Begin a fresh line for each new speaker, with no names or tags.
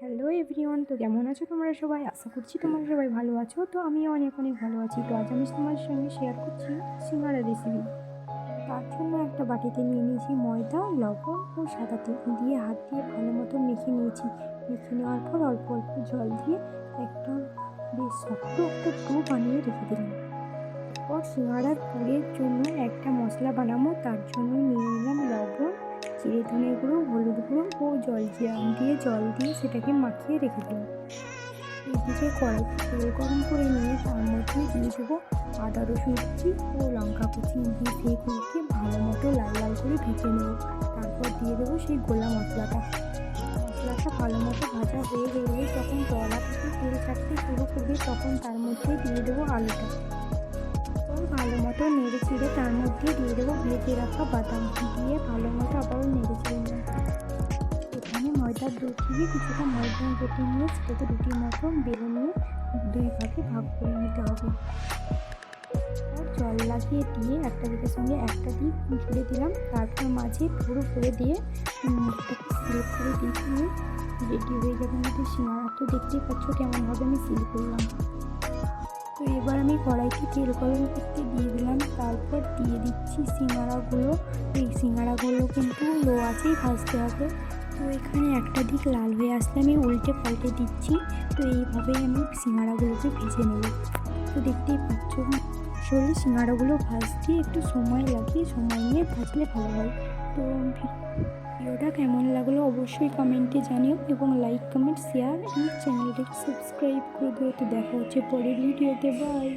Hello everyone তো কেমন আছো তোমরা সবাই? আশা করছি তোমরা সবাই ভালো আছো। তো আমিও অনেক অনেক ভালো আছি। তো আজ আমি তোমার সঙ্গে শেয়ার করছি সিঙ্গারা রেসিপি তার জন্য একটা বাটিতে নিয়ে নিয়েছি ময়দা, লবণ ও সাদা তেল দিয়ে হাত দিয়ে ভালো মতো মেখে নিয়েছি। মেখে নেওয়ার পর অল্প অল্প জল দিয়ে একটা বেশ শক্ত একটা ডো বানিয়ে রেখে দিলাম। এরপর সিঙ্গারার পুরের জন্য একটা মশলা বানাবো। তার জন্য নিয়ে নিলাম লবণ চিড়ে ধনে গুঁড়ো, হলুদ গুঁড়ো জল দিয়ে জল দিয়ে সেটাকে মাখিয়ে রেখে দিলাম। এদিকে কড়াইতে তেল গরম করে নিয়ে তার মধ্যে দিয়ে দেবো আদা, রসুন কুচি ও লঙ্কা কুচি। দিয়ে সেগুলোকে ভালো মতো লাল লাল করে ভেজে নেব। তারপর দিয়ে দেবো সেই গোলা মশলাটা। মশলাটা ভালো মতো ভাজা হয়ে গেলে যখন তলা থেকে তেল ছাড়তে শুরু করবে তখন তার মধ্যে দিয়ে দেবো আলুটা। ভালো মতো নেড়ে চেড়ে তার মধ্যে দিয়ে দেবো ভেজে রাখা বাদাম। দিয়ে ভালো দিয়ে কিছুটা ময়দার রুটি নিয়ে সেটাকে রুটির মতো বেলে নিয়ে দুই ভাগে ভাগ করে নিতে হবে। জল লাগিয়ে দিয়ে একটা দিকের সঙ্গে একটা দিক জুড়ে দিলাম। তারপর মাঝে পুরো করে দিয়ে সিলেট করে দিয়ে রেডি হয়ে যাবে আমাদের সিঙ্গারা। তো দেখতেই পাচ্ছ কেমন কেমনভাবে আমি সিল করলাম। তো এবার আমি কড়াইতে তেল গরম করতে দিয়ে দিলাম। তারপর দিয়ে দিচ্ছি সিঙ্গারাগুলো। এই সিঙ্গারাগুলো কিন্তু লো আছেই ভাজতে হবে। তো এখানে একটা দিক লাল হয়ে আসলে আমি উল্টে পাল্টে দিচ্ছি। তো এইভাবেই আমি সিঙ্গারাগুলোকে ভেজে নেব। তো দেখতেই পাচ্ছ, আসলে সিঙ্গারাগুলো ভাজতে একটু সময় লাগে, সময় নিয়ে ভাজলে ভালো হয়। তো ভিডিওটা কেমন লাগল অবশ্যই কমেন্টে জানিও এবং লাইক কমেন্ট শেয়ার এবং চ্যানেলটাকে সাবস্ক্রাইব করে দিও। তো দেখা হচ্ছে পরের ভিডিওতে। বাই